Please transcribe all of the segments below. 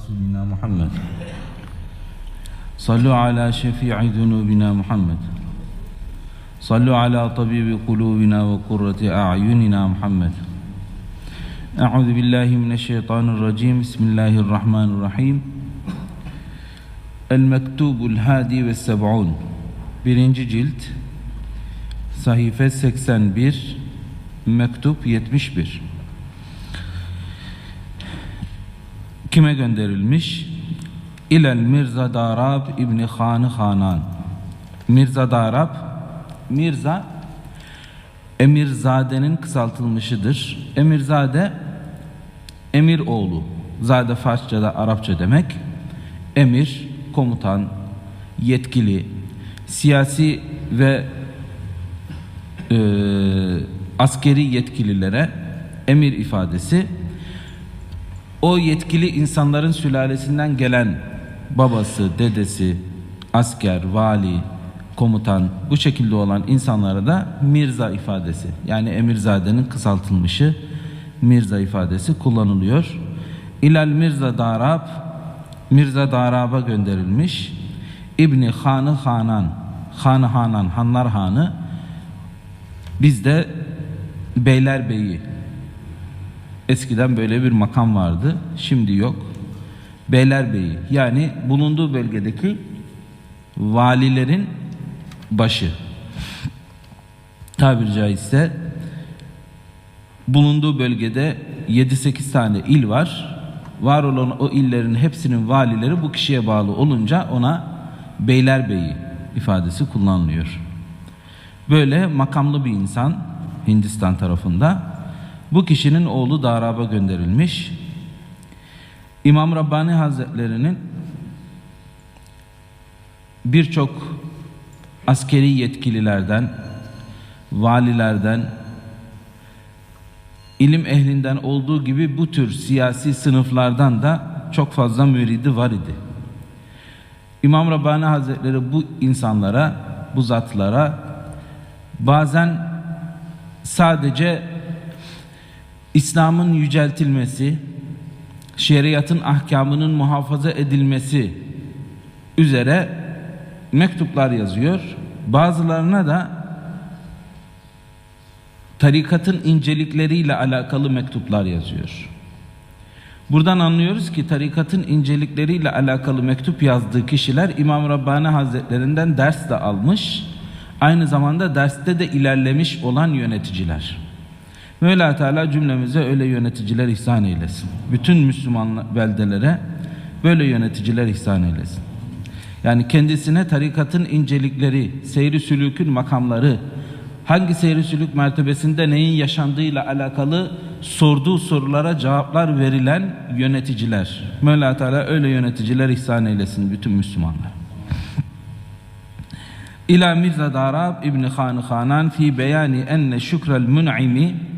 رسولنا محمد صلوا على شفيع ذنوبنا محمد صلوا على طبيب قلوبنا وقرة أعيننا محمد أعوذ بالله من الشيطان الرجيم بسم الله الرحمن الرحيم المكتوب الهادي والسبعون birinci cilt sahife 81 mektup 71 kime gönderilmiş? İlel Mirza Darab İbni Hanı Hanan Mirza Darab Mirza Emirzade'nin kısaltılmışıdır. Emirzade Emir oğlu. Zade Farsça'da Arapça demek. Emir, komutan, yetkili, siyasi ve e, askeri yetkililere emir ifadesi o yetkili insanların sülalesinden gelen babası, dedesi, asker, vali, komutan bu şekilde olan insanlara da Mirza ifadesi yani Emirzade'nin kısaltılmışı Mirza ifadesi kullanılıyor. İlal Mirza Darab Mirza Darab'a gönderilmiş. İbni Hanı Hanan Hanı Hanan Hanlar Hanı bizde Beylerbeyi eskiden böyle bir makam vardı. Şimdi yok. Beylerbeyi yani bulunduğu bölgedeki valilerin başı. Tabiri caizse bulunduğu bölgede 7-8 tane il var. Var olan o illerin hepsinin valileri bu kişiye bağlı olunca ona Beylerbeyi ifadesi kullanılıyor. Böyle makamlı bir insan Hindistan tarafında bu kişinin oğlu Darab'a gönderilmiş. İmam Rabbani Hazretleri'nin birçok askeri yetkililerden, valilerden, ilim ehlinden olduğu gibi bu tür siyasi sınıflardan da çok fazla müridi var idi. İmam Rabbani Hazretleri bu insanlara, bu zatlara bazen sadece İslam'ın yüceltilmesi, şeriatın ahkamının muhafaza edilmesi üzere mektuplar yazıyor. Bazılarına da tarikatın incelikleriyle alakalı mektuplar yazıyor. Buradan anlıyoruz ki tarikatın incelikleriyle alakalı mektup yazdığı kişiler İmam Rabbani Hazretlerinden ders de almış, aynı zamanda derste de ilerlemiş olan yöneticiler. Mevla Teala cümlemize öyle yöneticiler ihsan eylesin. Bütün Müslüman beldelere böyle yöneticiler ihsan eylesin. Yani kendisine tarikatın incelikleri, seyri sülükün makamları, hangi seyri sülük mertebesinde neyin yaşandığıyla alakalı sorduğu sorulara cevaplar verilen yöneticiler. Mevla Teala öyle yöneticiler ihsan eylesin bütün Müslümanlar. İlâ Mirza Darab İbni Hanı Hanan fi beyani enne şükrel mun'imi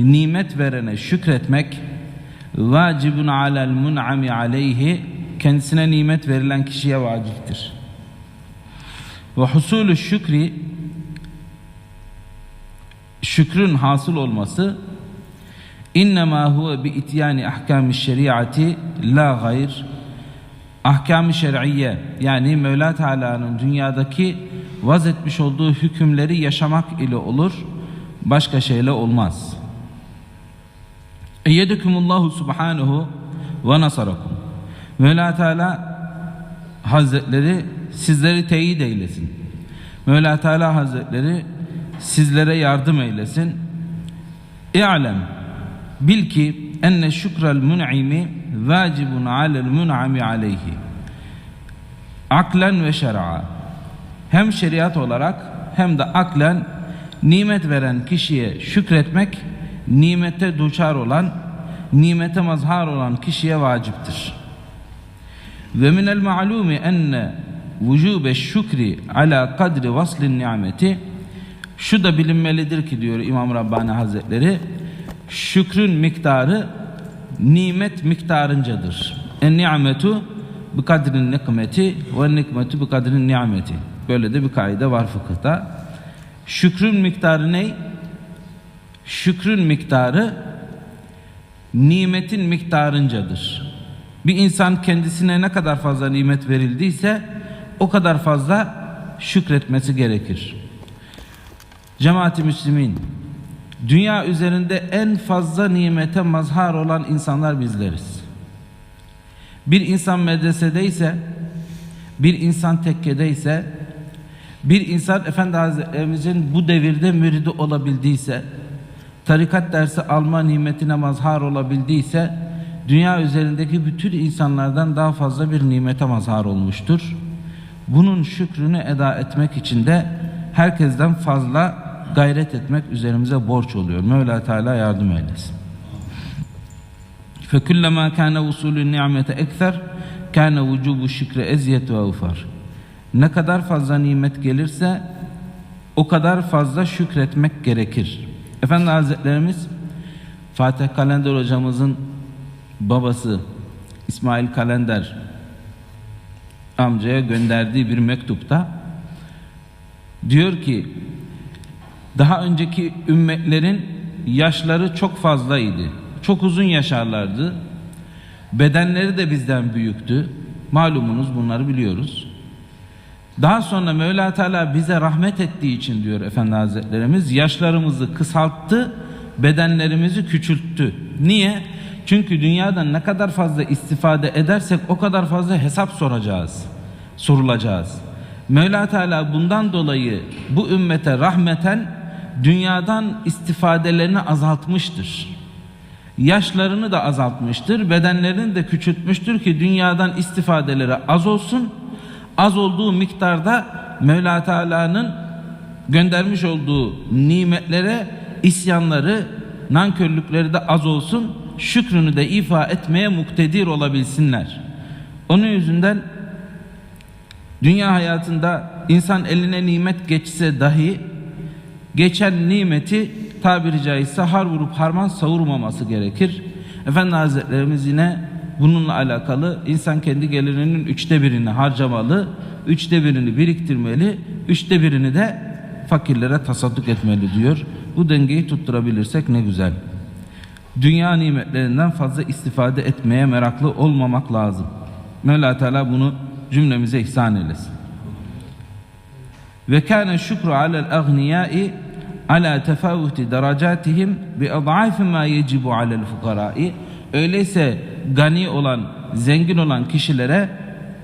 nimet verene şükretmek vacibun alel mun'ami aleyhi kendisine nimet verilen kişiye vaciptir. Ve husulü şükri şükrün hasıl olması innema huve bi ityani ahkami şeriatı la gayr ahkam-ı şer'iyye yani Mevla Teala'nın dünyadaki vaz etmiş olduğu hükümleri yaşamak ile olur başka şeyle olmaz. Eyyedekumullahu subhanahu ve nasarakum. Mevla Teala Hazretleri sizleri teyit eylesin. Mevla Teala Hazretleri sizlere yardım eylesin. İ'lem bil ki enne şükrel mun'imi vacibun alel mun'ami aleyhi. Aklen ve şer'a. Hem şeriat olarak hem de aklen nimet veren kişiye şükretmek nimete duçar olan, nimete mazhar olan kişiye vaciptir. Ve minel ma'lumi enne vücube şükri ala kadri vaslin nimeti şu da bilinmelidir ki diyor İmam Rabbani Hazretleri şükrün miktarı nimet miktarıncadır. En nimetu bi kadrin nikmeti ve nikmetu bi kadrin nimeti. Böyle de bir kaide var fıkıhta. Şükrün miktarı ne? Şükrün miktarı nimetin miktarıncadır. Bir insan kendisine ne kadar fazla nimet verildiyse o kadar fazla şükretmesi gerekir. Cemaati Müslümin, dünya üzerinde en fazla nimete mazhar olan insanlar bizleriz. Bir insan medresedeyse, bir insan tekkedeyse, bir insan Efendi Hazretlerimizin bu devirde müridi olabildiyse, tarikat dersi alma nimetine mazhar olabildiyse, dünya üzerindeki bütün insanlardan daha fazla bir nimete mazhar olmuştur. Bunun şükrünü eda etmek için de herkesten fazla gayret etmek üzerimize borç oluyor. Mevla Teala yardım eylesin. فَكُلَّمَا كَانَ وُصُولُ النِّعْمَةَ اَكْثَرْ كَانَ وُجُوبُ الشِّكْرِ اَزْيَتْ وَاُفَرْ Ne kadar fazla nimet gelirse o kadar fazla şükretmek gerekir. Efendi Hazretlerimiz Fatih Kalender hocamızın babası İsmail Kalender amcaya gönderdiği bir mektupta diyor ki daha önceki ümmetlerin yaşları çok fazlaydı. Çok uzun yaşarlardı. Bedenleri de bizden büyüktü. Malumunuz bunları biliyoruz. Daha sonra Mevla Teala bize rahmet ettiği için diyor Efendi Hazretlerimiz yaşlarımızı kısalttı, bedenlerimizi küçülttü. Niye? Çünkü dünyadan ne kadar fazla istifade edersek o kadar fazla hesap soracağız, sorulacağız. Mevla Teala bundan dolayı bu ümmete rahmeten dünyadan istifadelerini azaltmıştır. Yaşlarını da azaltmıştır, bedenlerini de küçültmüştür ki dünyadan istifadeleri az olsun. Az olduğu miktarda Mevla Teala'nın göndermiş olduğu nimetlere isyanları, nankörlükleri de az olsun. Şükrünü de ifa etmeye muktedir olabilsinler. Onun yüzünden dünya hayatında insan eline nimet geçse dahi geçen nimeti tabiri caizse har vurup harman savurmaması gerekir. Efendi Hazretlerimiz yine bununla alakalı insan kendi gelirinin üçte birini harcamalı, üçte birini biriktirmeli, üçte birini de fakirlere tasadduk etmeli diyor. Bu dengeyi tutturabilirsek ne güzel. Dünya nimetlerinden fazla istifade etmeye meraklı olmamak lazım. Mevla Teala bunu cümlemize ihsan eylesin. Ve kâne şükru alel agniyâi ala tefavuti derecatihim bi ad'afi ma yecibu alel fukarai. Öyleyse gani olan, zengin olan kişilere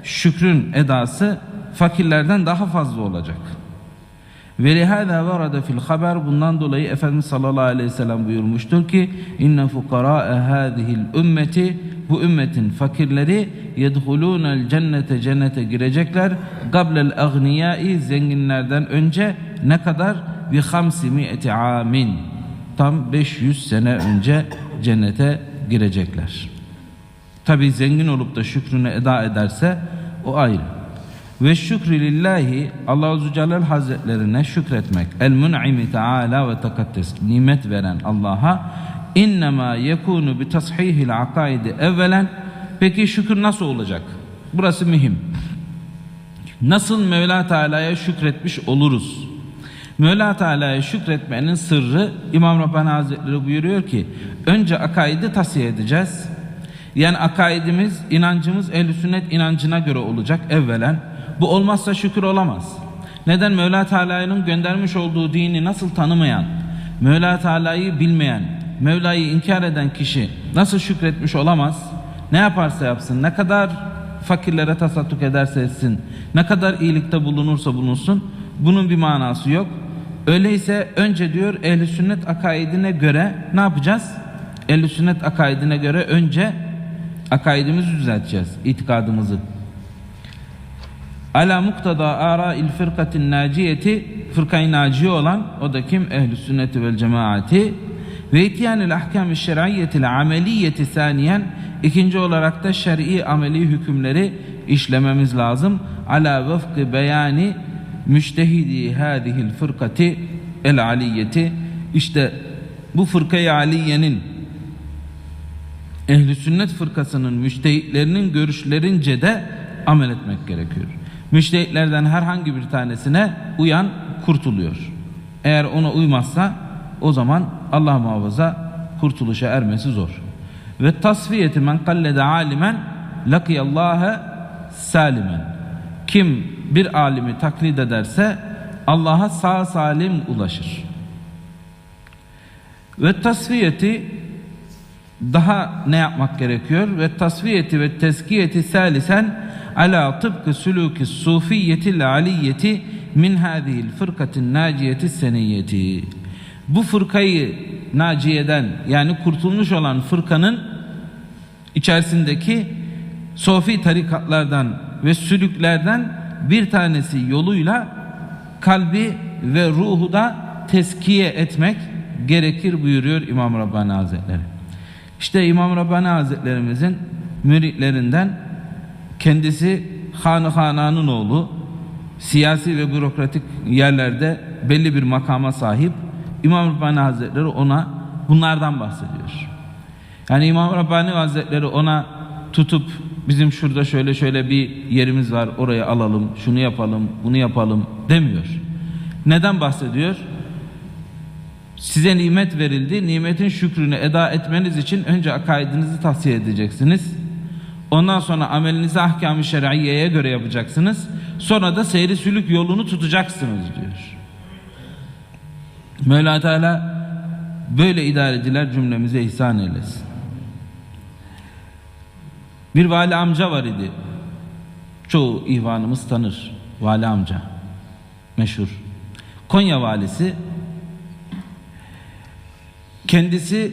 şükrün edası fakirlerden daha fazla olacak. Ve lihâzâ varada fil haber bundan dolayı Efendimiz sallallahu aleyhi ve sellem buyurmuştur ki inne fukarâe hâzihil ümmeti bu ümmetin fakirleri yedhulûnel cennete cennete girecekler gablel agniyâi zenginlerden önce ne kadar bi hamsi mi'eti amin tam 500 sene önce cennete girecekler. Tabi zengin olup da şükrünü eda ederse o ayrı. Ve şükrü lillahi Allah Azze Celle Hazretlerine şükretmek. El mun'imi teala ve tekaddes. Nimet veren Allah'a innema yekunu bi tashihil akaidi evvelen peki şükür nasıl olacak? Burası mühim. Nasıl Mevla Teala'ya şükretmiş oluruz? Mevla Teala'ya şükretmenin sırrı İmam Rabbani Hazretleri buyuruyor ki önce akaidi tasfiye edeceğiz. Yani akaidimiz, inancımız ehl sünnet inancına göre olacak evvelen. Bu olmazsa şükür olamaz. Neden? Mevla Teala'nın göndermiş olduğu dini nasıl tanımayan, Mevla Teala'yı bilmeyen, Mevla'yı inkar eden kişi nasıl şükretmiş olamaz? Ne yaparsa yapsın, ne kadar fakirlere tasadduk ederse etsin, ne kadar iyilikte bulunursa bulunsun, bunun bir manası yok. Öyleyse önce diyor ehli sünnet akaidine göre ne yapacağız? Ehli sünnet akaidine göre önce akaidimizi düzelteceğiz, itikadımızı. Ala muktada ara il fırkatin naciyeti fırkayı naciye olan o da kim? Ehl-i sünneti vel cemaati ve itiyanil ahkam-ı şer'iyetil ameliyeti saniyen ikinci olarak da şer'i ameli hükümleri işlememiz lazım. Ala vefkı beyani müştehidi hadihil fırkati el aliyeti işte bu fırkayı aliyenin ehli sünnet fırkasının müştehitlerinin görüşlerince de amel etmek gerekiyor. Müştehitlerden herhangi bir tanesine uyan kurtuluyor. Eğer ona uymazsa o zaman Allah muhafaza kurtuluşa ermesi zor. Ve tasfiyeti men kallede alimen lakiyallaha salimen. Kim bir alimi taklit ederse Allah'a sağ salim ulaşır. Ve tasfiyeti daha ne yapmak gerekiyor? Ve tasfiyeti ve tezkiyeti salisen ala tıpkı sülûki sufiyeti aliyeti min hâzihil fırkatin naciyeti seniyeti. Bu fırkayı naciyeden yani kurtulmuş olan fırkanın içerisindeki sofi tarikatlardan ve sülüklerden bir tanesi yoluyla kalbi ve ruhu da teskiye etmek gerekir buyuruyor İmam Rabbani Hazretleri. İşte İmam Rabbani Hazretlerimizin müritlerinden kendisi Hanı Hanan'ın oğlu siyasi ve bürokratik yerlerde belli bir makama sahip İmam Rabbani Hazretleri ona bunlardan bahsediyor. Yani İmam Rabbani Hazretleri ona tutup bizim şurada şöyle şöyle bir yerimiz var oraya alalım şunu yapalım bunu yapalım demiyor. Neden bahsediyor? Size nimet verildi. Nimetin şükrünü eda etmeniz için önce akaidinizi tahsiye edeceksiniz. Ondan sonra amelinizi ahkam-ı şer'iyeye göre yapacaksınız. Sonra da seyri sülük yolunu tutacaksınız diyor. Mevla Teala böyle idareciler cümlemize ihsan eylesin. Bir vali amca var idi. Çoğu ihvanımız tanır. Vali amca. Meşhur. Konya valisi kendisi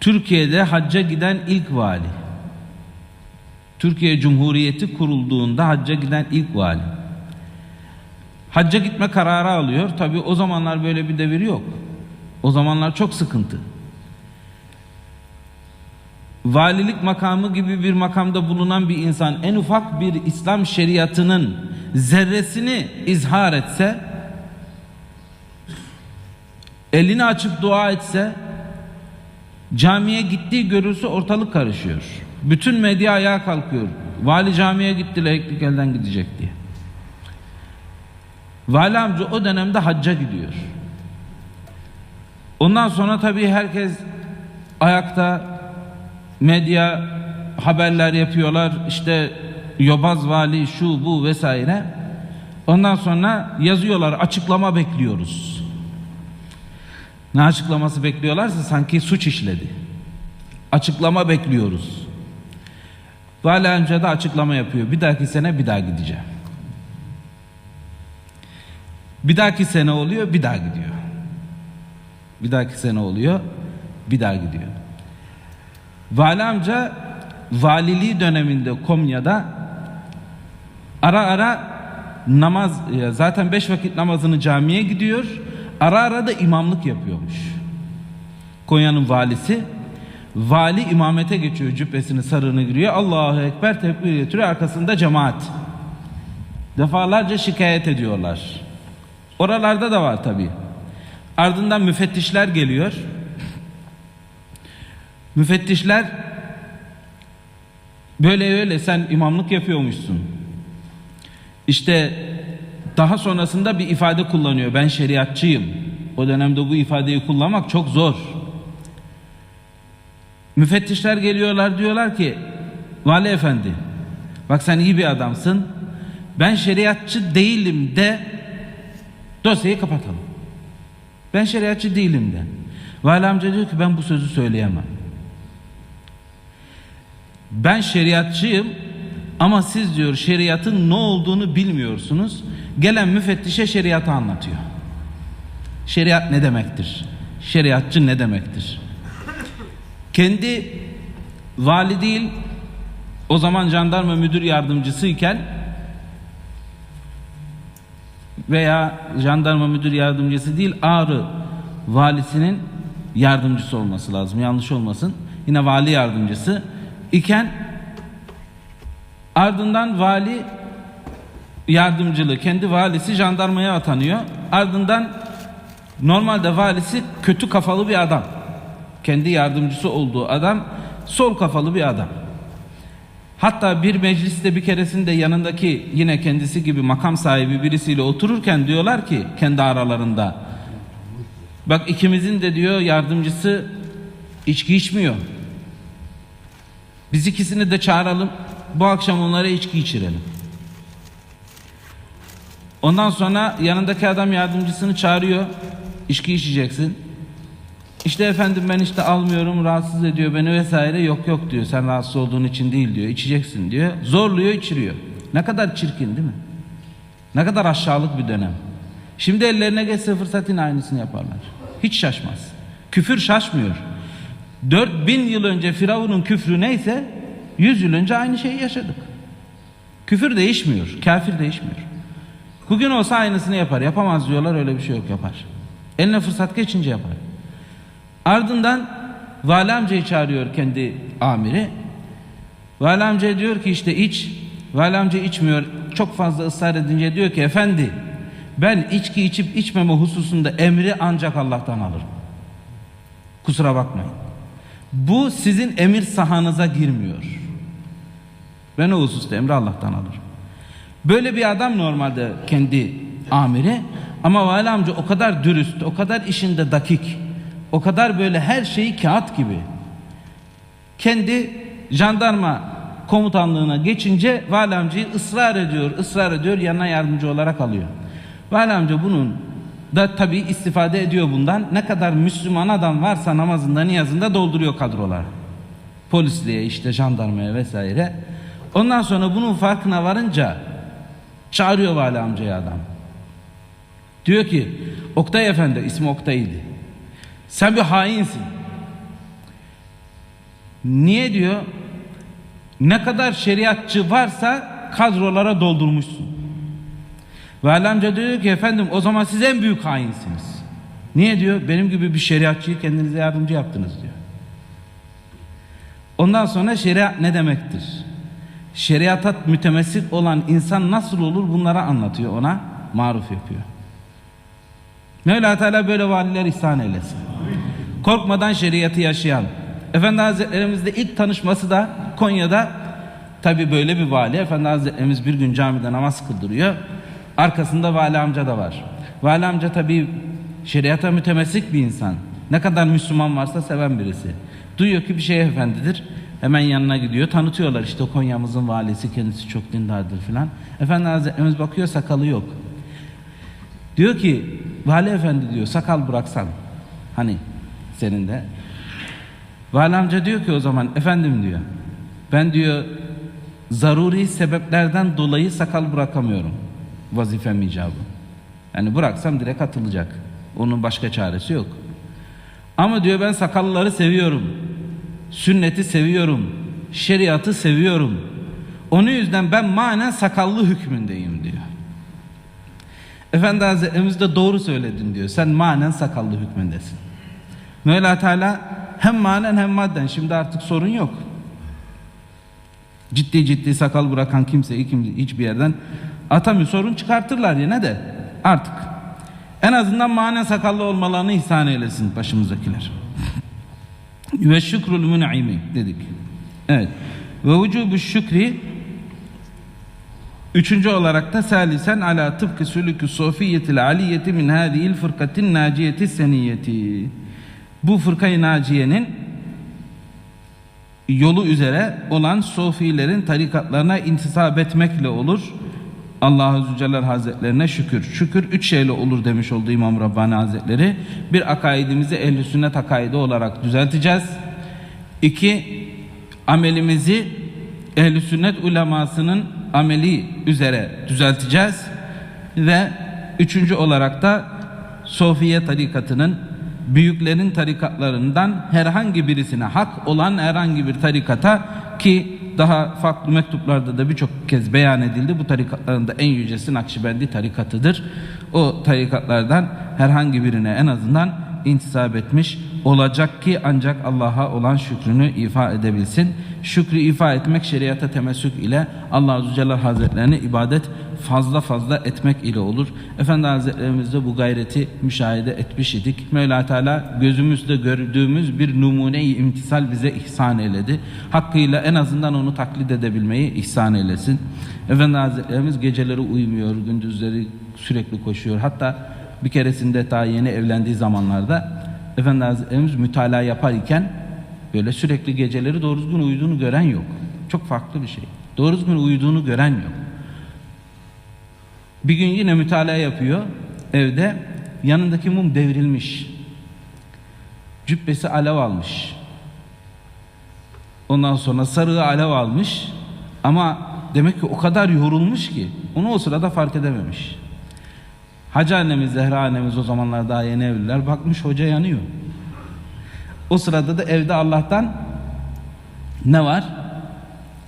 Türkiye'de hacca giden ilk vali. Türkiye Cumhuriyeti kurulduğunda hacca giden ilk vali. Hacca gitme kararı alıyor. Tabi o zamanlar böyle bir devir yok. O zamanlar çok sıkıntı. Valilik makamı gibi bir makamda bulunan bir insan en ufak bir İslam şeriatının zerresini izhar etse elini açıp dua etse camiye gittiği görülse ortalık karışıyor. Bütün medya ayağa kalkıyor. Vali camiye gitti leheklik elden gidecek diye. Vali amca o dönemde hacca gidiyor. Ondan sonra tabii herkes ayakta medya haberler yapıyorlar. İşte yobaz vali şu bu vesaire. Ondan sonra yazıyorlar açıklama bekliyoruz. Ne açıklaması bekliyorlarsa sanki suç işledi. Açıklama bekliyoruz. Vali amca da açıklama yapıyor. Bir dahaki sene bir daha gideceğim. Bir dahaki sene oluyor, bir daha gidiyor. Bir dahaki sene oluyor, bir daha gidiyor. Vali amca valiliği döneminde Konya'da ara ara namaz zaten beş vakit namazını camiye gidiyor. Ara ara da imamlık yapıyormuş. Konya'nın valisi vali imamete geçiyor cübbesini sarığını giriyor. Allahu Ekber tekbir getiriyor arkasında cemaat. Defalarca şikayet ediyorlar. Oralarda da var tabi. Ardından müfettişler geliyor. Müfettişler böyle öyle sen imamlık yapıyormuşsun. İşte daha sonrasında bir ifade kullanıyor. Ben şeriatçıyım. O dönemde bu ifadeyi kullanmak çok zor. Müfettişler geliyorlar diyorlar ki Vali Efendi bak sen iyi bir adamsın. Ben şeriatçı değilim de dosyayı kapatalım. Ben şeriatçı değilim de. Vali amca diyor ki ben bu sözü söyleyemem. Ben şeriatçıyım ama siz diyor şeriatın ne olduğunu bilmiyorsunuz. Gelen müfettişe şeriatı anlatıyor. Şeriat ne demektir? Şeriatçı ne demektir? Kendi vali değil o zaman jandarma müdür yardımcısı iken veya jandarma müdür yardımcısı değil Ağrı valisinin yardımcısı olması lazım. Yanlış olmasın. Yine vali yardımcısı iken ardından vali yardımcılığı kendi valisi jandarmaya atanıyor. Ardından normalde valisi kötü kafalı bir adam. Kendi yardımcısı olduğu adam sol kafalı bir adam. Hatta bir mecliste bir keresinde yanındaki yine kendisi gibi makam sahibi birisiyle otururken diyorlar ki kendi aralarında bak ikimizin de diyor yardımcısı içki içmiyor. Biz ikisini de çağıralım. Bu akşam onlara içki içirelim. Ondan sonra yanındaki adam yardımcısını çağırıyor. İçki içeceksin. İşte efendim ben işte almıyorum rahatsız ediyor beni vesaire yok yok diyor. Sen rahatsız olduğun için değil diyor. içeceksin diyor. Zorluyor içiriyor. Ne kadar çirkin değil mi? Ne kadar aşağılık bir dönem. Şimdi ellerine geçse fırsatın aynısını yaparlar. Hiç şaşmaz. Küfür şaşmıyor. 4000 yıl önce Firavun'un küfrü neyse 100 yıl önce aynı şeyi yaşadık. Küfür değişmiyor. Kafir değişmiyor. Bugün olsa aynısını yapar. Yapamaz diyorlar öyle bir şey yok yapar. Eline fırsat geçince yapar. Ardından Vali amcayı çağırıyor kendi amiri. Vali amca diyor ki işte iç. Vali amca içmiyor. Çok fazla ısrar edince diyor ki efendi ben içki içip içmeme hususunda emri ancak Allah'tan alırım. Kusura bakmayın. Bu sizin emir sahanıza girmiyor. Ben o hususta emri Allah'tan alırım. Böyle bir adam normalde kendi amiri ama vali amca o kadar dürüst, o kadar işinde dakik, o kadar böyle her şeyi kağıt gibi. Kendi jandarma komutanlığına geçince vali amcayı ısrar ediyor, ısrar ediyor, yanına yardımcı olarak alıyor. Vali amca bunun da tabii istifade ediyor bundan. Ne kadar Müslüman adam varsa namazında niyazında dolduruyor kadrolar. Polisliğe işte jandarmaya vesaire. Ondan sonra bunun farkına varınca çağırıyor vali amcaya adam. Diyor ki Oktay Efendi ismi Oktay'ydı. Sen bir hainsin. Niye diyor? Ne kadar şeriatçı varsa kadrolara doldurmuşsun. Vali amca diyor ki efendim o zaman siz en büyük hainsiniz. Niye diyor? Benim gibi bir şeriatçıyı kendinize yardımcı yaptınız diyor. Ondan sonra şeriat ne demektir? Şeriata mütemessik olan insan nasıl olur bunlara anlatıyor ona. Maruf yapıyor. Mevla Teala böyle valiler ihsan eylesin. Korkmadan şeriatı yaşayan. Efendi Hazretlerimizle ilk tanışması da Konya'da tabi böyle bir vali. Efendi Hazretlerimiz bir gün camide namaz kıldırıyor. Arkasında vali amca da var. Vali amca tabi şeriata mütemessik bir insan. Ne kadar Müslüman varsa seven birisi. Duyuyor ki bir şey efendidir. Hemen yanına gidiyor. Tanıtıyorlar işte Konya'mızın valisi kendisi çok dindardır filan. Efendi Hazretlerimiz bakıyor sakalı yok. Diyor ki vali efendi diyor sakal bıraksan. Hani senin de. Vali amca diyor ki o zaman efendim diyor. Ben diyor zaruri sebeplerden dolayı sakal bırakamıyorum. Vazifem icabı. Yani bıraksam direkt atılacak. Onun başka çaresi yok. Ama diyor ben sakallıları seviyorum. Sünneti seviyorum. Şeriatı seviyorum. Onun yüzden ben manen sakallı hükmündeyim diyor. Efendi Hazretlerimiz de doğru söyledin diyor. Sen manen sakallı hükmündesin. Mevla Teala hem manen hem madden şimdi artık sorun yok. Ciddi ciddi sakal bırakan kimseyi kim, hiçbir yerden atamıyor. Sorun çıkartırlar yine de artık. En azından manen sakallı olmalarını ihsan eylesin başımızdakiler. Ve şükrül mün'imi dedik. Evet. Ve vücubu şükri Üçüncü olarak da salisen ala tıpkı sülükü sofiyetil aliyeti min hadihil fırkatin naciyeti seniyeti. Bu fırkayı naciyenin yolu üzere olan sofilerin tarikatlarına intisap etmekle olur. Allah Zülcelal Hazretlerine şükür. Şükür üç şeyle olur demiş oldu İmam Rabbani Hazretleri. Bir akaidimizi ehl-i sünnet akaidi olarak düzelteceğiz. İki, amelimizi ehl-i sünnet ulemasının ameli üzere düzelteceğiz. Ve üçüncü olarak da Sofiye tarikatının büyüklerin tarikatlarından herhangi birisine hak olan herhangi bir tarikata ki daha farklı mektuplarda da birçok kez beyan edildi. Bu tarikatların da en yücesi Nakşibendi tarikatıdır. O tarikatlardan herhangi birine en azından intisap etmiş olacak ki ancak Allah'a olan şükrünü ifa edebilsin. Şükrü ifa etmek şeriata temessük ile Allah Azze Celle Hazretlerine ibadet fazla fazla etmek ile olur. Efendi Hazretlerimiz de bu gayreti müşahede etmiş idik. Mevla Teala gözümüzde gördüğümüz bir numune-i imtisal bize ihsan eyledi. Hakkıyla en azından onu taklit edebilmeyi ihsan eylesin. Efendi Hazretlerimiz geceleri uyumuyor, gündüzleri sürekli koşuyor. Hatta bir keresinde daha yeni evlendiği zamanlarda Efendi Hazretlerimiz mütalaa yaparken Böyle sürekli geceleri doğru düzgün uyuduğunu gören yok. Çok farklı bir şey. Doğru düzgün uyuduğunu gören yok. Bir gün yine mütalaa yapıyor evde. Yanındaki mum devrilmiş. Cübbesi alev almış. Ondan sonra sarığı alev almış. Ama demek ki o kadar yorulmuş ki onu o sırada fark edememiş. Hacı annemiz, Zehra annemiz o zamanlar daha yeni evliler. Bakmış hoca yanıyor. O sırada da evde Allah'tan ne var?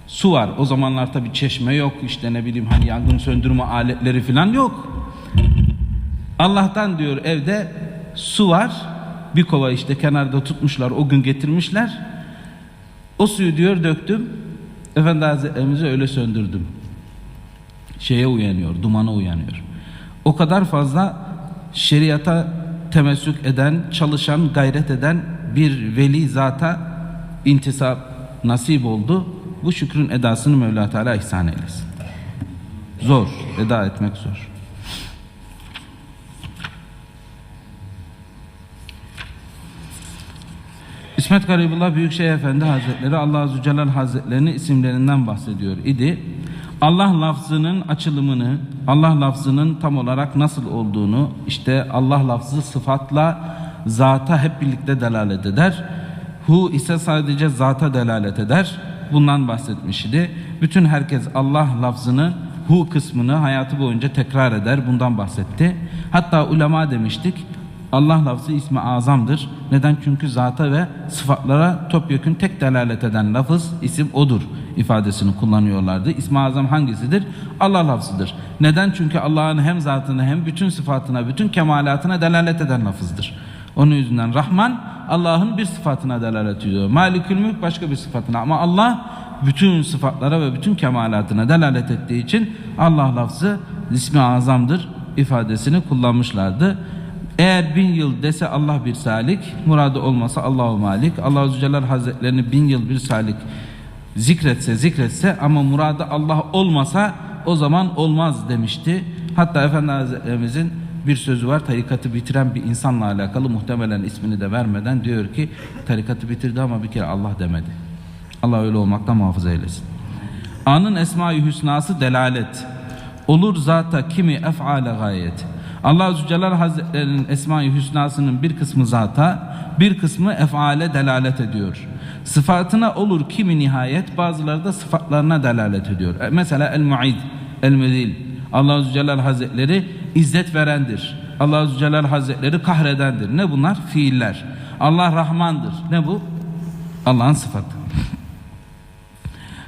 Su var. O zamanlar tabi çeşme yok. işte ne bileyim hani yangın söndürme aletleri falan yok. Allah'tan diyor evde su var. Bir kova işte kenarda tutmuşlar. O gün getirmişler. O suyu diyor döktüm. Efendi Hazretlerimizi öyle söndürdüm. Şeye uyanıyor, dumana uyanıyor. O kadar fazla şeriata temessük eden, çalışan, gayret eden bir veli zata intisap nasip oldu. Bu şükrün edasını Mevla Teala ihsan eylesin. Zor, eda etmek zor. İsmet Garibullah Büyükşehir Efendi Hazretleri Allah Azze Celle Hazretlerinin isimlerinden bahsediyor idi. Allah lafzının açılımını, Allah lafzının tam olarak nasıl olduğunu, işte Allah lafzı sıfatla zata hep birlikte delalet eder. Hu ise sadece zata delalet eder. Bundan bahsetmiş idi. Bütün herkes Allah lafzını, hu kısmını hayatı boyunca tekrar eder. Bundan bahsetti. Hatta ulema demiştik. Allah lafzı ismi azamdır. Neden? Çünkü zata ve sıfatlara topyekün tek delalet eden lafız, isim odur ifadesini kullanıyorlardı. İsmi azam hangisidir? Allah lafzıdır. Neden? Çünkü Allah'ın hem zatına hem bütün sıfatına, bütün kemalatına delalet eden lafızdır. Onun yüzünden Rahman Allah'ın bir sıfatına delalet ediyor. Malikül Mülk başka bir sıfatına ama Allah bütün sıfatlara ve bütün kemalatına delalet ettiği için Allah lafzı ismi azamdır ifadesini kullanmışlardı. Eğer bin yıl dese Allah bir salik, muradı olmasa Allahu Malik, Allah Celle Hazretlerini bin yıl bir salik zikretse zikretse ama muradı Allah olmasa o zaman olmaz demişti. Hatta Efendi Hazretlerimizin bir sözü var tarikatı bitiren bir insanla alakalı muhtemelen ismini de vermeden diyor ki tarikatı bitirdi ama bir kere Allah demedi. Allah öyle olmaktan muhafaza eylesin. Anın esma-i hüsnası delalet. Olur zata kimi ef'ale gayet. Allah Azze Hazretlerinin Esma-i Hüsna'sının bir kısmı zata, bir kısmı efale delalet ediyor. Sıfatına olur kimi nihayet, bazıları da sıfatlarına delalet ediyor. E, Mesela el-mu'id, el-medil. Allah Azze Hazretleri izzet verendir. Allah Azze Hazretleri kahredendir. Ne bunlar? Fiiller. Allah Rahmandır. Ne bu? Allah'ın sıfatı.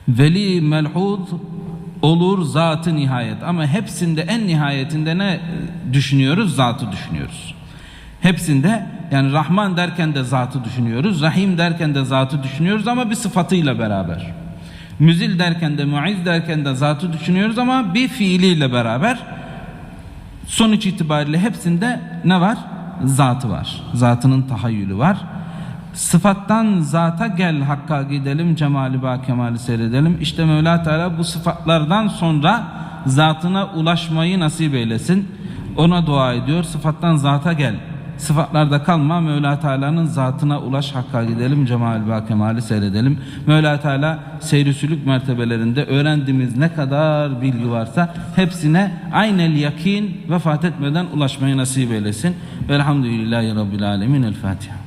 Veli melhud olur zatı nihayet ama hepsinde en nihayetinde ne düşünüyoruz? Zatı düşünüyoruz. Hepsinde yani Rahman derken de zatı düşünüyoruz. Rahim derken de zatı düşünüyoruz ama bir sıfatıyla beraber. Müzil derken de muiz derken de zatı düşünüyoruz ama bir fiiliyle beraber. Sonuç itibariyle hepsinde ne var? Zatı var. Zatının tahayyülü var. Sıfattan zata gel hakka gidelim cemali ba kemali seyredelim. İşte Mevla Teala bu sıfatlardan sonra zatına ulaşmayı nasip eylesin. Ona dua ediyor. Sıfattan zata gel. Sıfatlarda kalma Mevla Teala'nın zatına ulaş hakka gidelim cemali ba kemali seyredelim. Mevla Teala seyri sülük mertebelerinde öğrendiğimiz ne kadar bilgi varsa hepsine aynel yakin vefat etmeden ulaşmayı nasip eylesin. Velhamdülillahi Rabbil Alemin. El Fatiha.